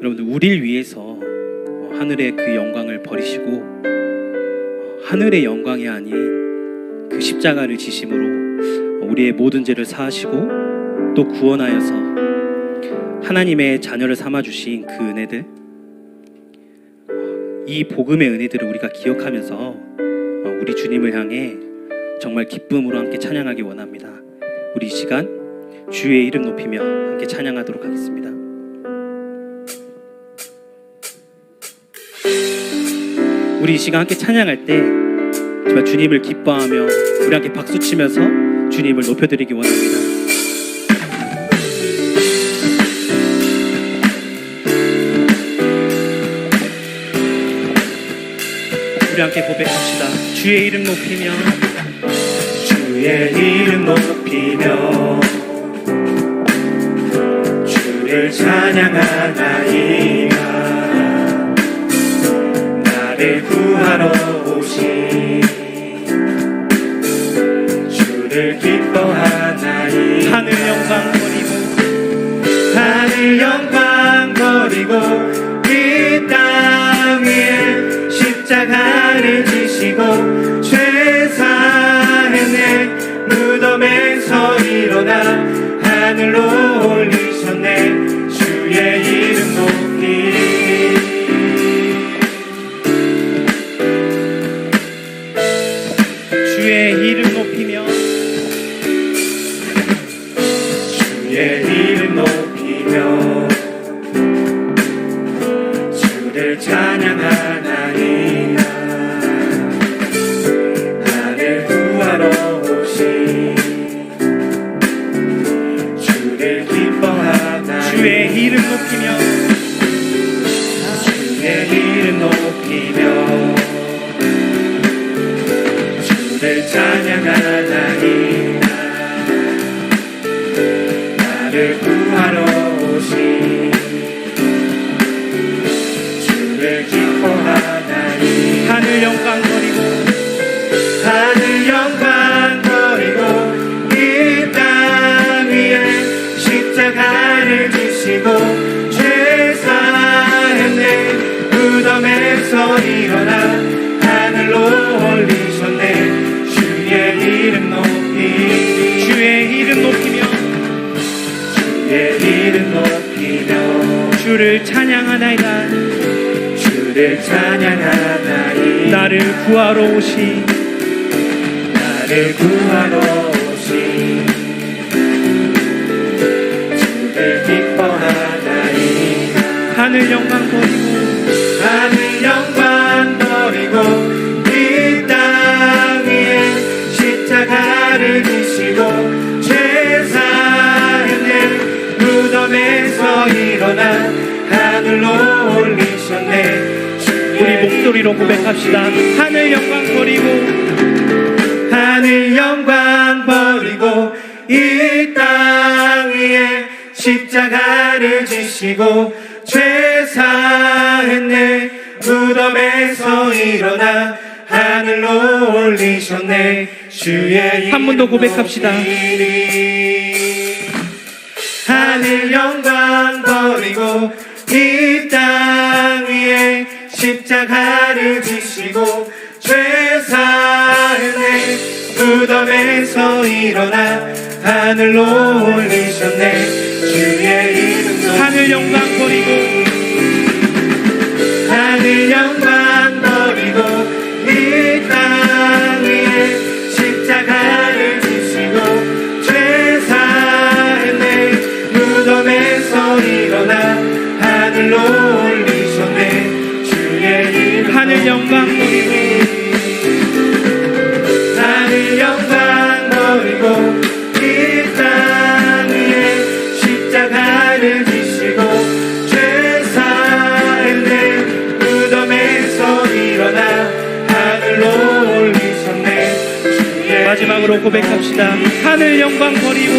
여러분들 우리를 위해서 어, 하늘의 그 영광을 버리시고 어, 하늘의 영광이 아닌 그 십자가를 지심으로 어, 우리의 모든 죄를 사하시고 또 구원하여서 하나님의 자녀를 삼아 주신 그 은혜들 어, 이 복음의 은혜들을 우리가 기억하면서 어, 우리 주님을 향해 정말 기쁨으로 함께 찬양하기 원합니다. 우리 이 시간 주의 이름 높이며 함께 찬양하도록 하겠습니다. 우리 이 시간 함께 찬양할 때 정말 주님을 기뻐하며 우리 함께 박수 치면서 주님을 높여드리기 원합니다. 우리 함께 고백합시다. 주의 이름 높이며 주의 이름 높이며 주를 찬양하나이다 버리고 하늘 영광 이름 높이며 주의 십자가를 지시고 죄 사했네 무덤에서 일어나 하늘로 올리셨네. 주의 이름 높이. 주의 이름 높이며. 주의 이름 높이며. 주를 찬양하나이다. 주를 찬양하나이 나를 구하러 오신 나를 구하러 하늘 영광 버리고 하늘 영광 버리고 이 땅 위에 십자가를 지시고 죄 사했네 무덤에서 일어나 하늘로 올리셨네. 우리 목소리로 고백합시다. 하늘 영광 버리고 하늘 영광 버리고 이 땅 위에 십자가를 지시고 죄 사했네. 무덤에서 일어나 하늘로 올리셨네. 주의 한 번 더 고백합시다. 하늘 영광 버리고 이 땅 위에 십자가를 지시고 죄 사했네. 무덤에서 일어나 하늘로 올리셨네. 주의 이름 하늘 영광 고백합시다. 하늘 영광 버리고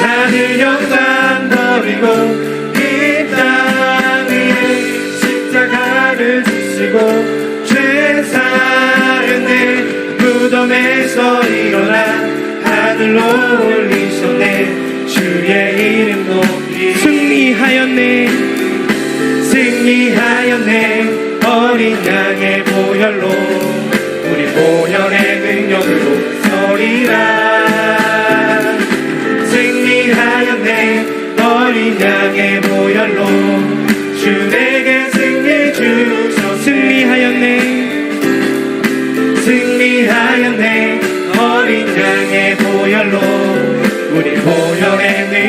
하늘 영광 버리고 이땅 위에 십자가를 지시고 죄 사했네 무덤에서 일어나 하늘로 올리셨네. 주의 이름 높이 승리하였네. 승리하였네. 어린 양의 보혈로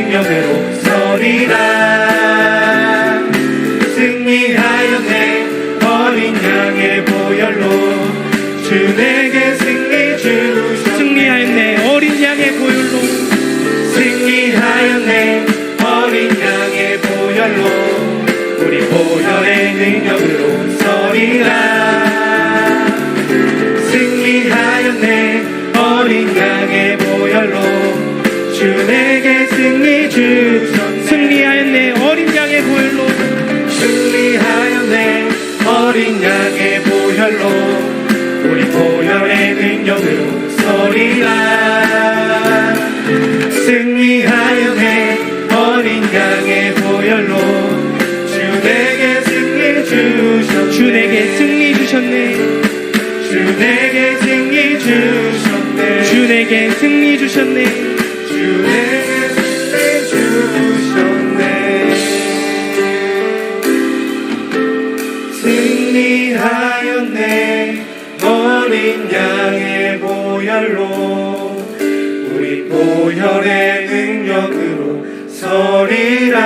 능력으로 서리라 승리 주소 승리하였네 어린 양의 보혈로. 승리하였네 어린 양의 보혈로. 우리 보혈의 능력으로 서리라. 승리하였네 어린 양의 보혈로. 주 내게 승리 주셨네 주 내게 승리 주셨네. 주 내게 승리 주셨네. 주 내게 승리 주셨네 어린 양의 보혈로 우리 보혈의 능력으로 서리라.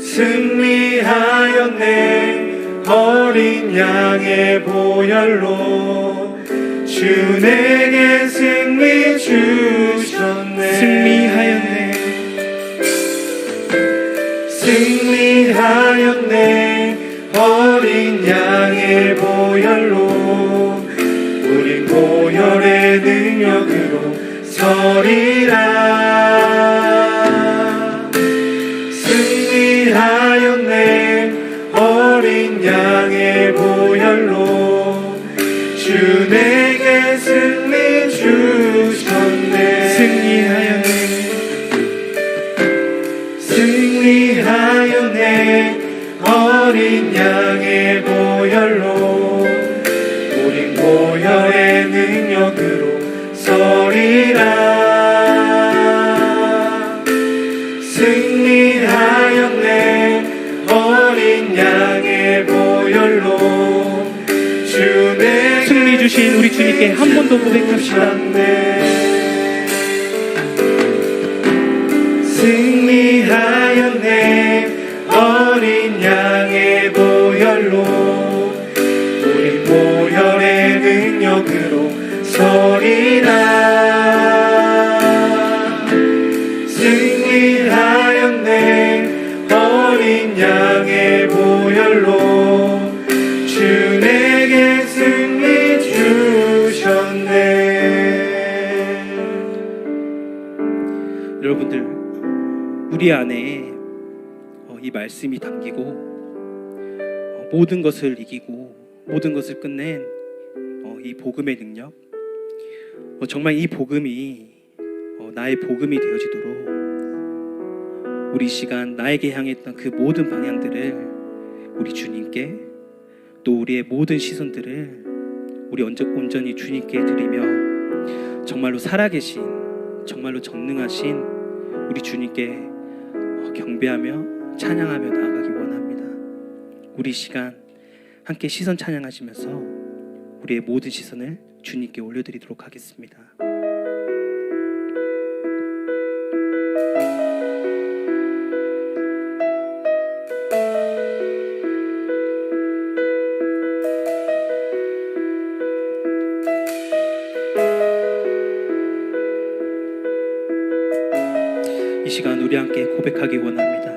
승리하였네 어린 양의 보혈로. 주 내게 승리 주 보혈로 우리 보혈의 능력으로 서리라 여러분들 우리 안에 어, 이 말씀이 담기고 어, 모든 것을 이기고 모든 것을 끝낸 어, 이 복음의 능력 어, 정말 이 복음이 어, 나의 복음이 되어지도록 우리 시간 나에게 향했던 그 모든 방향들을 우리 주님께 또 우리의 모든 시선들을 우리 온전- 온전히 주님께 드리며 정말로 살아계신 정말로 전능하신 우리 주님께 어, 경배하며 찬양하며 나아가기 원합니다. 우리 시간 함께 시선 찬양하시면서 우리의 모든 시선을 주님께 올려드리도록 하겠습니다. 이 시간 우리 함께 고백하기 원합니다.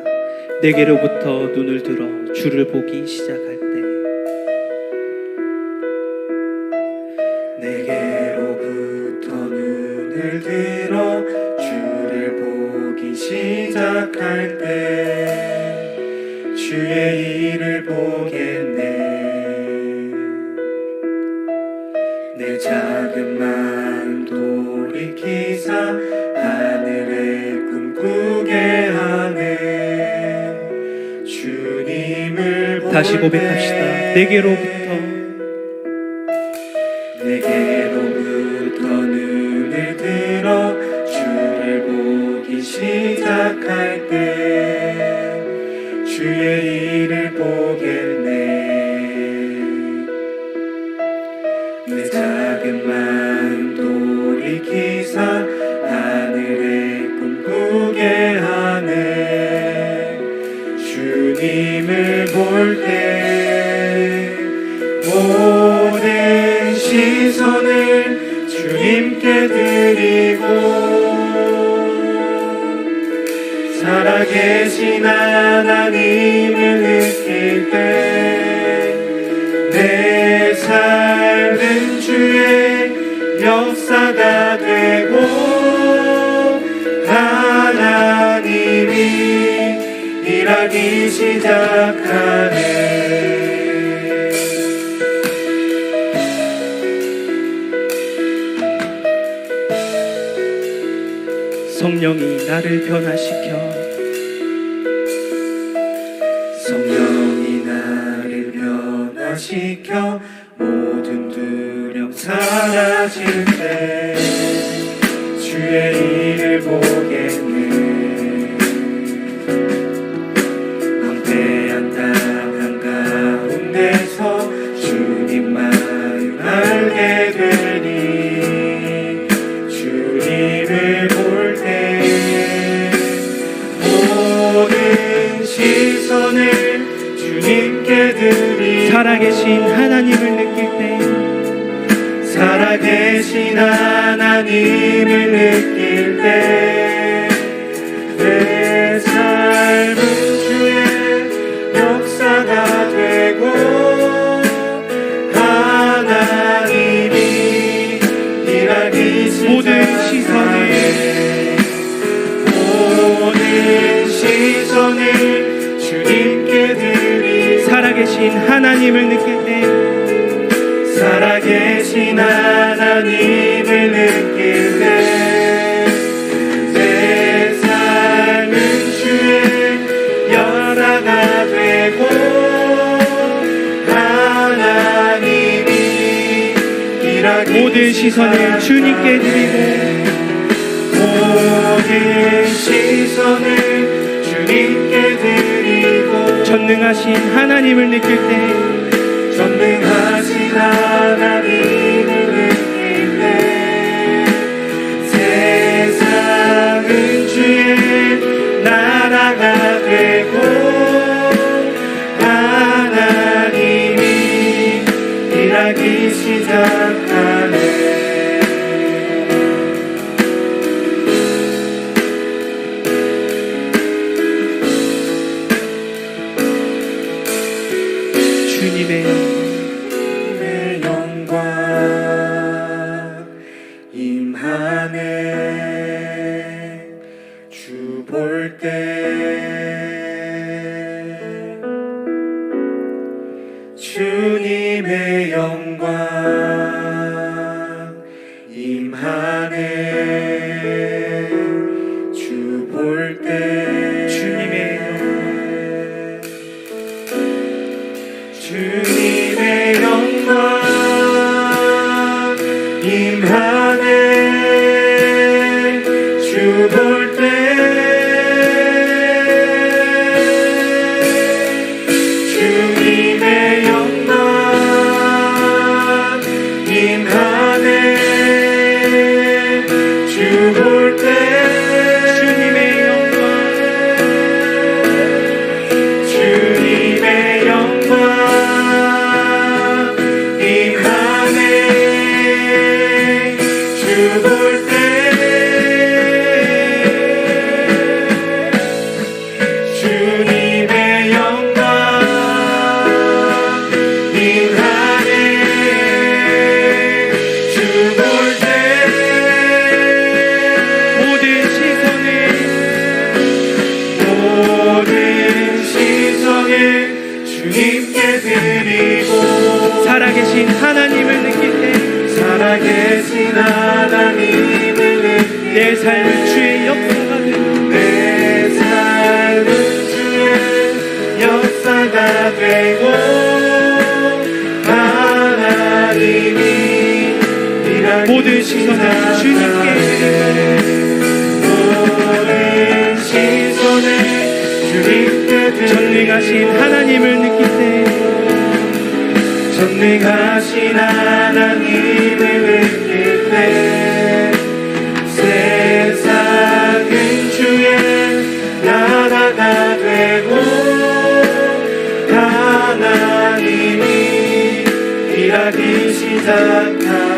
내게로부터 눈을 들어 주를 보기 시작할 다시 고백합시다. 내게로부터 역사가 되고 하나님이 일하기 시작하네. 성령이 나를 변화시켜 때 주의 일을 보겠네. 황폐한 땅 가운데서 주님만 알게 되니 주님을 볼 때 모든 시선을 주님께 드리 살아계신 하나님을 느낄 때 살아계 신 하나님을 느낄 때 내 삶은 주의 역사가 되고 하나님이 일하기 모든 시작하네. 모든 시선을 주님께 드리 살아계신 하나님을 느낄 때 하나님을 느낄 때 내 삶은 주의 열화가 되고 하나님이 모든 시선을 주님께 드리고 모든 시선을 주님께 드리고 전능하신 하나님을 느낄 때 전능하신 하나님 나라가 되고 하나님이 일하기 시작하네. 주님의 내 영광 임하네 임하 살아계신 하나님을 내 삶을 주의 역사가 되내 삶은 주의 역사가 되고 하나님이 모든 시선을 주님께 모든 시선을 주님께 전능하신 하나님을 느낄 때 전능하신 하나님을 that kind.